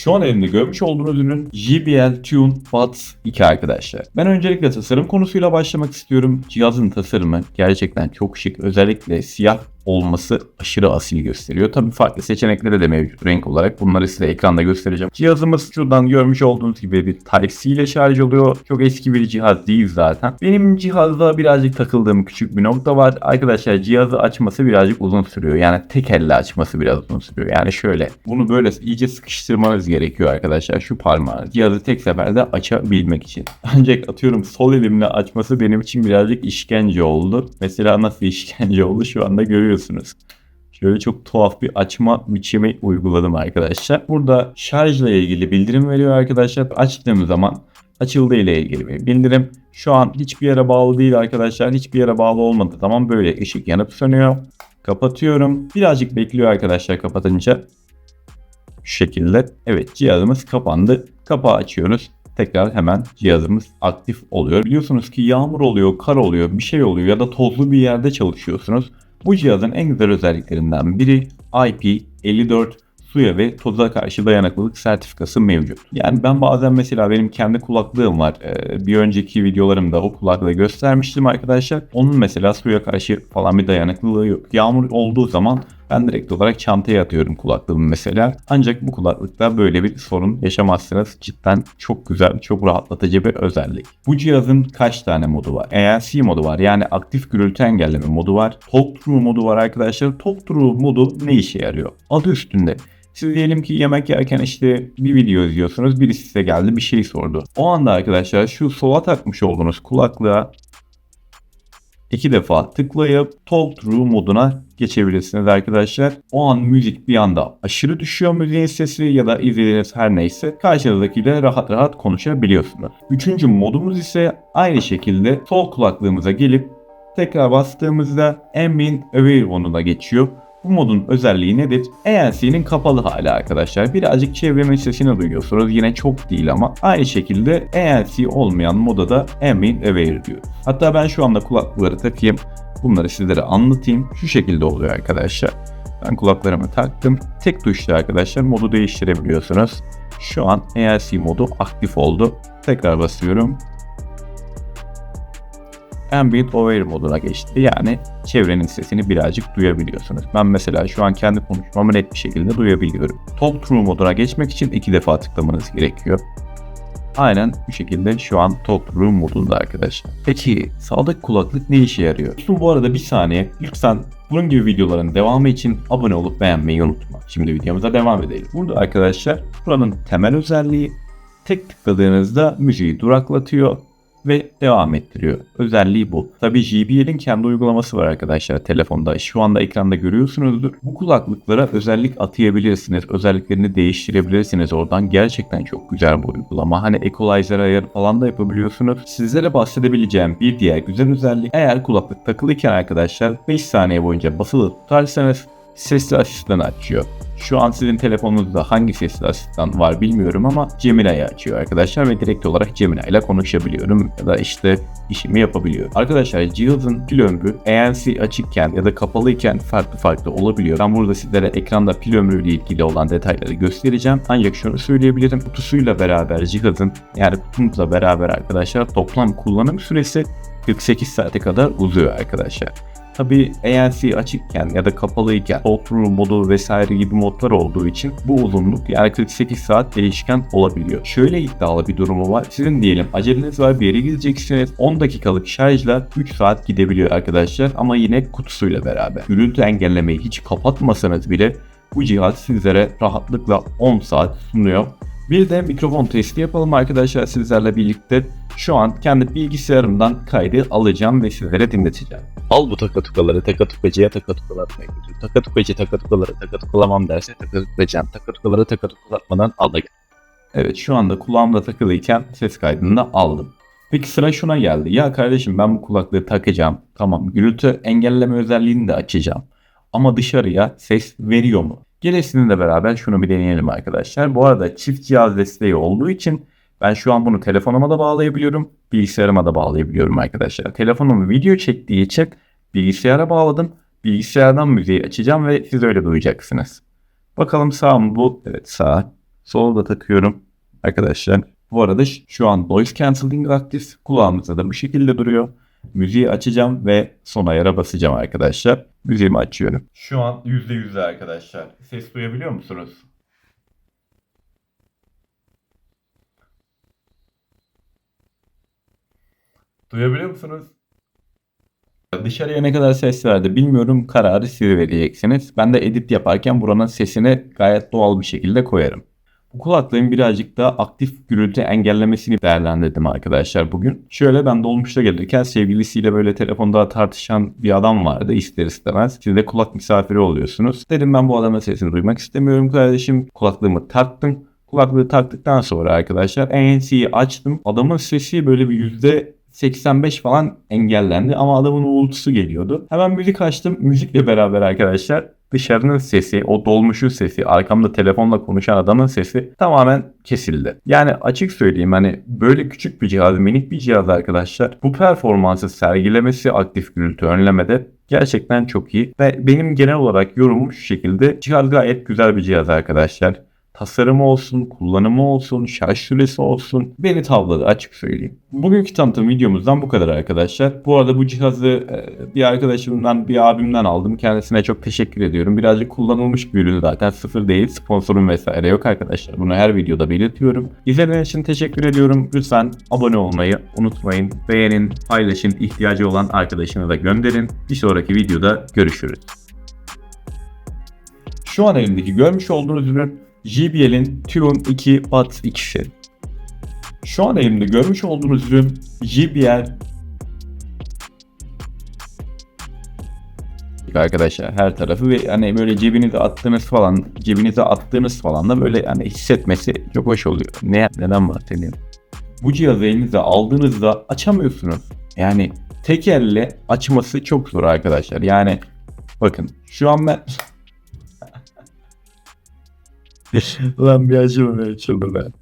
Şu an elimde görmüş olduğunuz ürün JBL Tune Buds 2 arkadaşlar. Ben öncelikle tasarım konusuyla başlamak istiyorum. Cihazın tasarımı gerçekten çok şık. Özellikle siyah olması aşırı asil gösteriyor. Tabii farklı seçenekleri de mevcut renk olarak. Bunları size ekranda göstereceğim. Cihazımız şuradan görmüş olduğunuz gibi bir Type-C ile şarj oluyor. Çok eski bir cihaz değil zaten. Benim cihazda birazcık takıldığım küçük bir nokta var. Arkadaşlar cihazı açması birazcık uzun sürüyor. Yani tek elle açması biraz uzun sürüyor. Yani şöyle bunu böyle iyice sıkıştırmanız gerekiyor arkadaşlar. Şu parmağı cihazı tek seferde açabilmek için. Ancak atıyorum sol elimle açması benim için birazcık işkence oldu. Mesela nasıl işkence oldu şu anda görüyorsunuz. Şöyle çok tuhaf bir açma biçimi uyguladım arkadaşlar. Burada şarjla ilgili bildirim veriyor arkadaşlar. Açtığım zaman açıldığı ile ilgili bir bildirim. Şu an hiçbir yere bağlı değil arkadaşlar. Hiçbir yere bağlı olmadığı zaman böyle ışık yanıp sönüyor. Kapatıyorum. Birazcık bekliyor arkadaşlar kapatınca. Şu şekilde. Evet cihazımız kapandı. Kapağı açıyoruz. Tekrar hemen cihazımız aktif oluyor. Biliyorsunuz ki yağmur oluyor, kar oluyor, bir şey oluyor ya da tozlu bir yerde çalışıyorsunuz. Bu cihazın en güzel özelliklerinden biri IP54 suya ve toza karşı dayanıklılık sertifikası mevcut. Yani ben bazen mesela benim kendi kulaklığım var. Ee, bir önceki videolarımda o kulaklığı göstermiştim arkadaşlar. Onun mesela suya karşı falan bir dayanıklılığı yok. Yağmur olduğu zaman ben direkt olarak çantaya atıyorum kulaklığımı mesela. Ancak bu kulaklıkta böyle bir sorun yaşamazsınız. Cidden çok güzel, çok rahatlatıcı bir özellik. Bu cihazın kaç tane modu var? ANC modu var. Yani aktif gürültü engelleme modu var. Talk True modu var arkadaşlar. Talk True modu ne işe yarıyor? Adı üstünde. Siz diyelim ki yemek yerken işte bir video izliyorsunuz. Birisi size geldi bir şey sordu. O anda arkadaşlar şu sola takmış olduğunuz kulaklığa iki defa tıklayıp Talk Through moduna geçebilirsiniz arkadaşlar. O an müzik bir anda aşırı düşüyor müziğin sesi ya da izlediğiniz her neyse karşınızdakiyle rahat rahat konuşabiliyorsunuz. Üçüncü modumuz ise aynı şekilde sol kulaklığımıza gelip tekrar bastığımızda Ambient Aware moduna geçiyor. Bu modun özelliği nedir? ANC'nin kapalı hali arkadaşlar. Birazcık çevremin sesini duyuyorsunuz. Yine çok değil ama. Aynı şekilde ANC olmayan moda da Ambient Aware diyor. Hatta ben şu anda kulaklıkları takayım. Bunları sizlere anlatayım. Şu şekilde oluyor arkadaşlar. Ben kulaklarımı taktım. Tek tuşla arkadaşlar modu değiştirebiliyorsunuz. Şu an ANC modu aktif oldu. Tekrar basıyorum. Ambient Aware moduna geçti. Yani çevrenin sesini birazcık duyabiliyorsunuz. Ben mesela şu an kendi konuşmamı net bir şekilde duyabiliyorum. Talk True moduna geçmek için iki defa tıklamanız gerekiyor. Aynen bu şekilde şu an Talk True modunda arkadaşlar. Peki sağdaki kulaklık ne işe yarıyor? Dostum bu arada bir saniye lütfen bunun gibi videoların devamı için abone olup beğenmeyi unutma. Şimdi videomuza devam edelim. Burada arkadaşlar buranın temel özelliği tek tıkladığınızda müziği duraklatıyor ve devam ettiriyor. Özelliği bu. Tabii JBL'in kendi uygulaması var arkadaşlar telefonda. Şu anda ekranda görüyorsunuzdur. Bu kulaklıklara özellik atayabilirsiniz. Özelliklerini değiştirebilirsiniz oradan. Gerçekten çok güzel bu uygulama. Hani equalizer ayarı falan da yapabiliyorsunuz. Sizlere bahsedebileceğim bir diğer güzel özellik. Eğer kulaklık takılıyken arkadaşlar 5 saniye boyunca basılı tutarsanız sesli asistan açıyor. Şu an sizin telefonunuzda hangi sesli asistan var bilmiyorum ama Gemini'yi açıyor arkadaşlar ve direkt olarak Gemini ile konuşabiliyorum ya da işte işimi yapabiliyorum. Arkadaşlar cihazın pil ömrü ANC açıkken ya da kapalıyken farklı farklı olabiliyor. Ben burada sizlere ekranda pil ömrü ile ilgili olan detayları göstereceğim. Ancak şunu söyleyebilirim. Kutusuyla beraber cihazın yani kutumuzla beraber arkadaşlar toplam kullanım süresi 48 saate kadar uzuyor arkadaşlar. Tabi ANC açıkken ya da kapalıyken Talk modu vesaire gibi modlar olduğu için bu uzunluk yani 48 saat değişken olabiliyor. Şöyle iddialı bir durumu var. Sizin diyelim aceleniz var bir yere gideceksiniz. 10 dakikalık şarjla 3 saat gidebiliyor arkadaşlar ama yine kutusuyla beraber. Gürültü engellemeyi hiç kapatmasanız bile bu cihaz sizlere rahatlıkla 10 saat sunuyor. Bir de mikrofon testi yapalım arkadaşlar sizlerle birlikte. Şu an kendi bilgisayarımdan kaydı alacağım ve sizlere dinleteceğim. Al bu takatukaları takatukacıya takatukalatmaya götür. Takatukacı takatukaları takatukalamam derse takatuklayacağım. Takatukaları takatukalatmadan al da gel. Evet şu anda kulağımda takılıyken ses kaydını da aldım. Peki sıra şuna geldi. Ya kardeşim ben bu kulaklığı takacağım. Tamam gürültü engelleme özelliğini de açacağım. Ama dışarıya ses veriyor mu? Gelesininle beraber şunu bir deneyelim arkadaşlar. Bu arada çift cihaz desteği olduğu için ben şu an bunu telefonuma da bağlayabiliyorum. Bilgisayarıma da bağlayabiliyorum arkadaşlar. Telefonum video çektiği için bilgisayara bağladım. Bilgisayardan müziği açacağım ve siz öyle duyacaksınız. Bakalım sağ mı bu? Evet sağ. Solu da takıyorum arkadaşlar. Bu arada şu an noise cancelling aktif. Kulağımızda da bu şekilde duruyor. Müziği açacağım ve son ayara basacağım arkadaşlar. Müziğimi açıyorum. Şu an %100'de arkadaşlar. Ses duyabiliyor musunuz? Duyabiliyor musunuz? Dışarıya ne kadar ses verdi bilmiyorum. Kararı siz vereceksiniz. Ben de edit yaparken buranın sesini gayet doğal bir şekilde koyarım. Bu kulaklığın birazcık daha aktif gürültü engellemesini değerlendirdim arkadaşlar bugün. Şöyle ben dolmuşta gelirken sevgilisiyle böyle telefonda tartışan bir adam vardı ister istemez. Siz de kulak misafiri oluyorsunuz. Dedim ben bu adamın sesini duymak istemiyorum kardeşim. Kulaklığımı taktım. Kulaklığı taktıktan sonra arkadaşlar NC'yi açtım. Adamın sesi böyle bir yüzde 85 falan engellendi ama adamın uğultusu geliyordu. Hemen müzik açtım. Müzikle beraber arkadaşlar dışarının sesi, o dolmuşun sesi, arkamda telefonla konuşan adamın sesi tamamen kesildi. Yani açık söyleyeyim hani böyle küçük bir cihaz, minik bir cihaz arkadaşlar bu performansı sergilemesi aktif gürültü önlemede gerçekten çok iyi. Ve benim genel olarak yorumum şu şekilde cihaz gayet güzel bir cihaz arkadaşlar tasarımı olsun, kullanımı olsun, şarj süresi olsun beni tavladı açık söyleyeyim. Bugünkü tanıtım videomuzdan bu kadar arkadaşlar. Bu arada bu cihazı e, bir arkadaşımdan, bir abimden aldım. Kendisine çok teşekkür ediyorum. Birazcık kullanılmış bir ürün zaten. Sıfır değil, sponsorum vesaire yok arkadaşlar. Bunu her videoda belirtiyorum. İzlediğiniz için teşekkür ediyorum. Lütfen abone olmayı unutmayın. Beğenin, paylaşın, ihtiyacı olan arkadaşına da gönderin. Bir sonraki videoda görüşürüz. Şu an elimdeki görmüş olduğunuz ürün JBL'in Tune 2 Buds X'i. Şu an elimde görmüş olduğunuz ürün JBL arkadaşlar her tarafı ve hani böyle cebinize attığınız falan cebinize attığınız falan da böyle hani hissetmesi çok hoş oluyor. Ne neden bahsediyorum? Bu cihazı elinize aldığınızda açamıyorsunuz. Yani tek elle açması çok zor arkadaşlar. Yani bakın şu an ben Lan bir acıma ben açıldı ben.